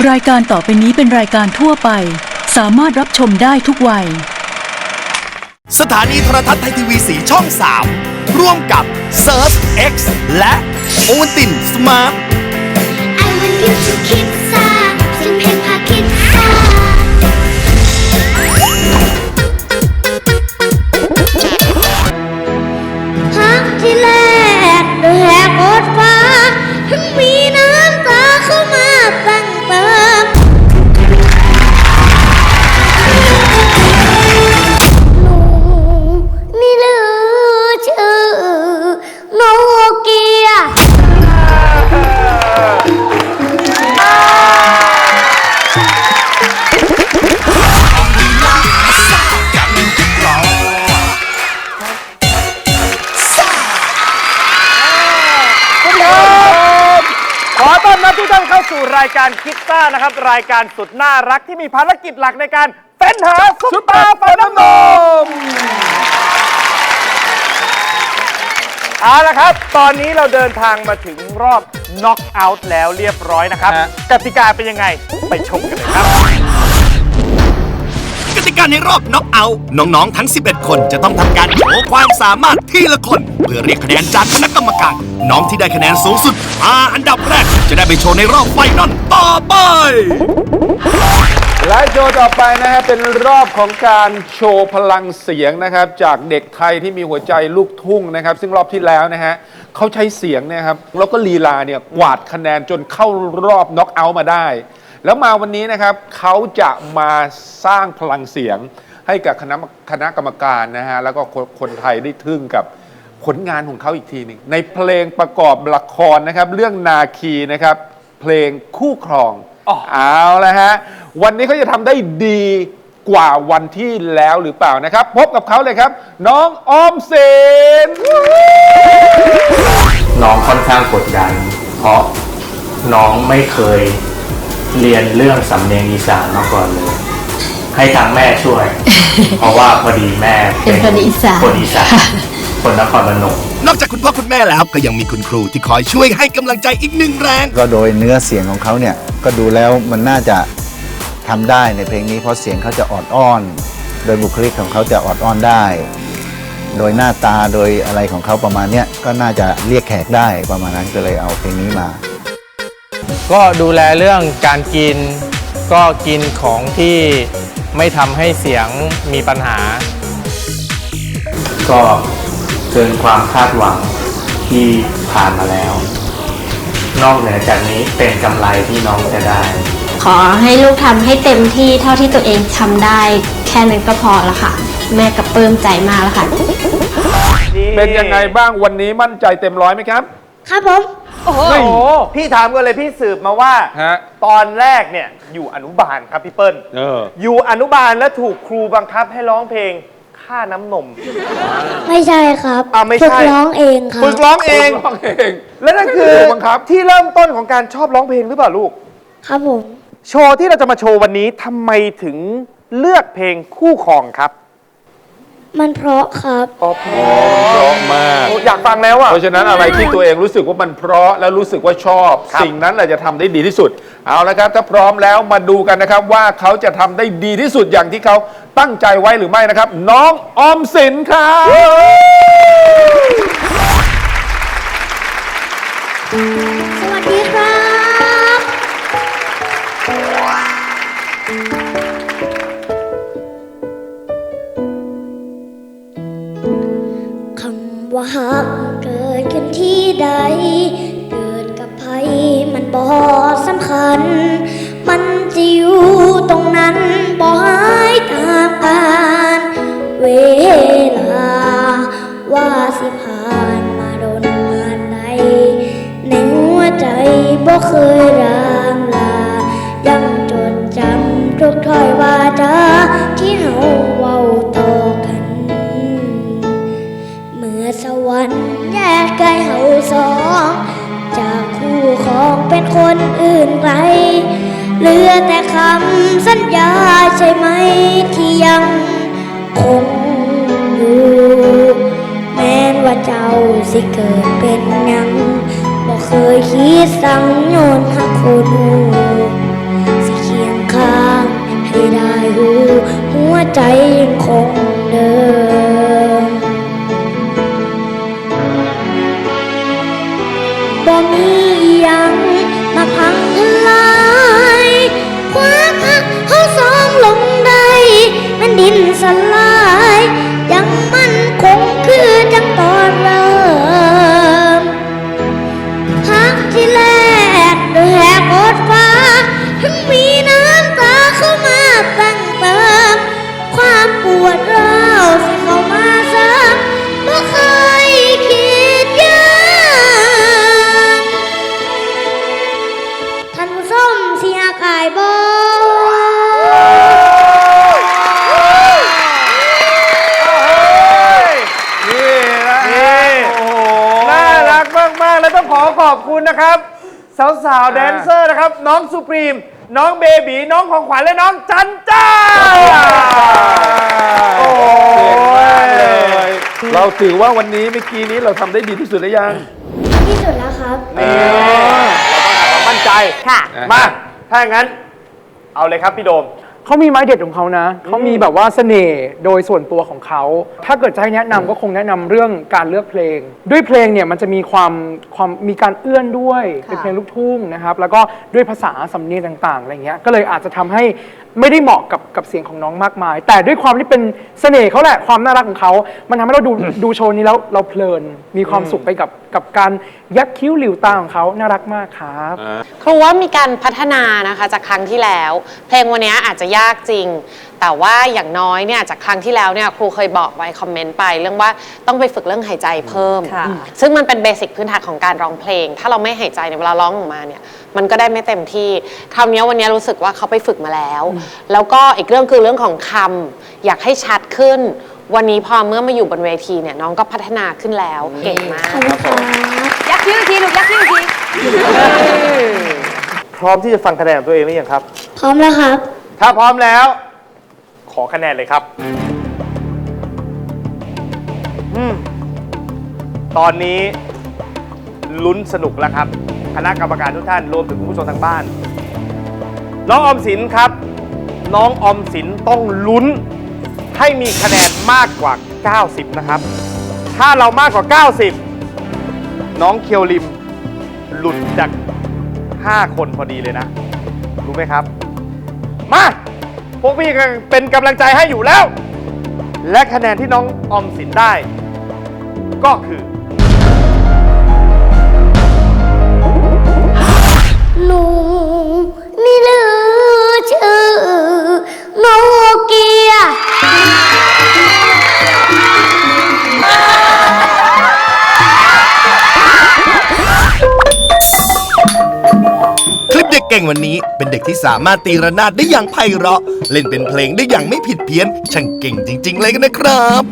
รายการต่อไปนี้เป็นรายการทั่วไป สามารถรับชมได้ทุกวัย สถานีโทรทัศน์ไทยทีวีสีช่อง 3 ร่วมกับ s u r f X และโอวัลตินสมาร์ท I want you to รายการคิดซ่านะครับ รายการสุดน่ารักที่มีภารกิจหลักในการเฟ้นหาซุปตาฟันน้ำนมเอาละครับ ตอนนี้เราเดินทางมาถึงรอบน็อกเอาท์แล้วเรียบร้อยนะครับกติกาเป็นยังไง ไปชมกันเลยครับ กติกาในรอบน็อกเอาท์น้องๆทั้ง 11 คนจะต้องทำการโชว์ความสามารถทีละคน เพื่อเรียกคะแนนจากคณะกรรมการ น้องที่ได้คะแนนสูงสุด5อันดับแรก จะได้ไปโชว์ในรอบไฟนอลต่อไป และโชว์ต่อไปนะฮะเป็นรอบของการโชว์พลังเสียงนะครับ จากเด็กไทยที่มีหัวใจลูกทุ่งนะครับ ซึ่งรอบที่แล้วนะฮะเขาใช้เสียงเนะครับแล้วก็ลีลาเนี่ยกวาดคะแนนจนเข้ารอบน็อกเอาท์มาได้ แล้วมาวันนี้นะครับเขาจะมาสร้างพลังเสียงให้กับคณะคณะกรรมการนะฮะแล้วก็คนคนไทยได้ทึ่งกับผลงานของเขาอีกทีหนึ่งในเพลงประกอบละครนะครับ เรื่องนาคีนะครับ เพลงคู่ครองอ๋อเอาละฮะวันนี้เขาจะทำได้ดีกว่าวันที่แล้วหรือเปล่านะครับ พบกับเขาเลยครับ น้องออมสินน้องค่อนข้างกดดัน เพราะน้องไม่เคย เรียนเรื่องสำเนียงอีสานมาก่อนเลย ให้ทางแม่ช่วย เพราะว่าพอดีแม่เป็นคนอีสานคนอีสานคนนครพนมนอกจากคุณพ่อคุณแม่แล้วก็ยังมีคุณครูที่คอยช่วยให้กำลังใจอีกหนึ่งแรง ก็โดยเนื้อเสียงของเขาเนี่ยก็ดูแล้วมันน่าจะทำได้ในเพลงนี้เพราะเสียงเขาจะออดอ้อน โดยบุคลิกของเขาจะออดอ้อนได้ โดยหน้าตาโดยอะไรของเขาประมาณเนี้ยก็น่าจะเรียกแขกได้ประมาณนั้นก็เลยเอาเพลงนี้มา ก็ดูแลเรื่องการกิน ก็กินของที่ไม่ทำให้เสียงมีปัญหา ก็เกินความคาดหวังที่ผ่านมาแล้ว นอกเหนือจากนี้เป็นกำไรที่น้องจะได้ ขอให้ลูกทำให้เต็มที่เท่าที่ตัวเองทำได้ แค่นั้นก็พอละค่ะ แม่กับปลื้มใจมากแล้วค่ะ เป็นยังไงบ้างวันนี้มั่นใจเต็มร้อยไหมครับ ครับผม โอ้โห พี่ถามกันเลยพี่สืบมาว่า ฮะ ตอนแรกเนี่ยอยู่อนุบาลครับพี่เปิ้ลเออ อยู่อนุบาลแล้วถูกครูบังคับให้ร้องเพลงค่าน้ำนม ไม่ใช่ครับอ่าไม่ใช่ ฝึกร้องเองครับฝึกร้องเอง ร้องเอง และนั่นคือครูบังคับ ที่เริ่มต้นของการชอบร้องเพลงหรือเปล่าลูก ครับผม โชว์ที่เราจะมาโชว์วันนี้ทำไมถึงเลือกเพลงคู่ครองครับ มันเพราะครับ อ๋อเพราะมาก อยากฟังแล้วอะ เพราะฉะนั้นอะไรที่ตัวเองรู้สึกว่ามันเพราะและรู้สึกว่าชอบ ครับ สิ่งนั้นแหละจะทำได้ดีที่สุด เอาละครับ ถ้าพร้อมแล้วมาดูกันนะครับ ว่าเขาจะทำได้ดีที่สุดอย่างที่เขาตั้งใจไว้หรือไม่นะครับ น้องออมสินครับ เคยรามลา ยังจดจำทุกถ้อยวาจาที่เฮาเว้าต่อกัน เมื่อสวรรค์แยกไกลเฮาสอง จากคู่ของเป็นคนอื่นไกลเหลือแต่คำสัญญาใช่ไหมที่ยังคงอยู่ แม้ว่าเจ้าสิเกิดเป็นยัง เคยคิดสั่งโยนหักคนหูสิเคียงข้างให้ได้หูหัวใจยังคงเดิมบ่มียังมาพังทลายคว้าหักเขาสองลงได้มันดินสลาย คุณนะครับ สาวๆแดนเซอร์นะครับ น้องสุพรีม น้องเบบีน้องของขวัญและน้องจันจ้า โอ้เก่งมากเลยยเราถือว่าวันนี้เมื่อกี้นี้เราทำได้ดีที่สุดหรือยัง ที่สุดแล้วครับนี่เราต้องหาความมั่นใจ ค่ะ มา ถ้าอย่างนั้น เอาเลยครับพี่โดม เขามีไม้เด็ดของเขานะ เขามีแบบว่าเสน่ห์โดยส่วนตัวของเขา ถ้าเกิดจะให้แนะนำก็คงแนะนำเรื่องการเลือกเพลง ด้วยเพลงเนี่ยมันจะมีความความมีการเอื้อนด้วย เป็นเพลงลูกทุ่งนะครับ แล้วก็ด้วยภาษาสำเนียงต่างๆอะไรเงี้ย ก็เลยอาจจะทำให้ ไม่ได้เหมาะกับกับเสียงของน้องมากมาย แต่ด้วยความที่เป็นเสน่ห์เขาแหละความน่ารักของเขามันทำให้เราดู ดูโชว์นี้แล้วเราเพลินมีความสุขไปกับกับการยักคิ้วหลิวตาของเขาน่ารักมากครับ ครูว่ามีการพัฒนานะคะจากครั้งที่แล้ว เพลงวันนี้อาจจะยากจริง แต่ว่าอย่างน้อยเนี่ยจากครั้งที่แล้วเนี่ยครูเคยบอกไว้คอมเมนต์ไป เรื่องว่าต้องไปฝึกเรื่องหายใจเพิ่ม ค่ะ ซึ่งมันเป็นเบสิกพื้นฐานของการร้องเพลง ถ้าเราไม่หายใจเนี่ยเวลาร้องออกมาเนี่ยมันก็ได้ไม่เต็มที่คราวนี้วันนี้รู้สึกว่าเขาไปฝึกมาแล้ว แล้วก็อีกเรื่องคือเรื่องของคำอยากให้ชัดขึ้น วันนี้พอเมื่อมาอยู่บนเวทีเนี่ยน้องก็พัฒนาขึ้นแล้วเก่งมาก ยักคิ้วอีกทีลูกยักคิ้วอีกทีพร้อมที่จะฟังคะแนนของตัวเองหรือยังครับ พร้อมแล้วครับ ถ้าพร้อมแล้ว ขอคะแนนเลยครับอตอนนี้ลุ้นสนุกแล้วครับ คณะกรรมการทุกท่านรวมถึงคุณผู้ชมทางบ้าน น้องออมสินครับ น้องออมสินต้องลุ้นให้มีคะแนนมากกว่า 90 นะครับ ถ้าเรามากกว่า 90 น้องเคียวริม หลุดจาก 5 คนพอดีเลยนะ รู้ไหมครับ มา พวกพี่ก็เป็นกำลังใจให้อยู่แล้ว และคะแนนที่น้องออมสินได้ ก็คือ งวันนี้เป็นเด็กที่สามารถตีระนาดได้อย่างไพเราะ เล่นเป็นเพลงได้อย่างไม่ผิดเพี้ยน ช่างเก่งจริง ๆ เลยกันนะครับ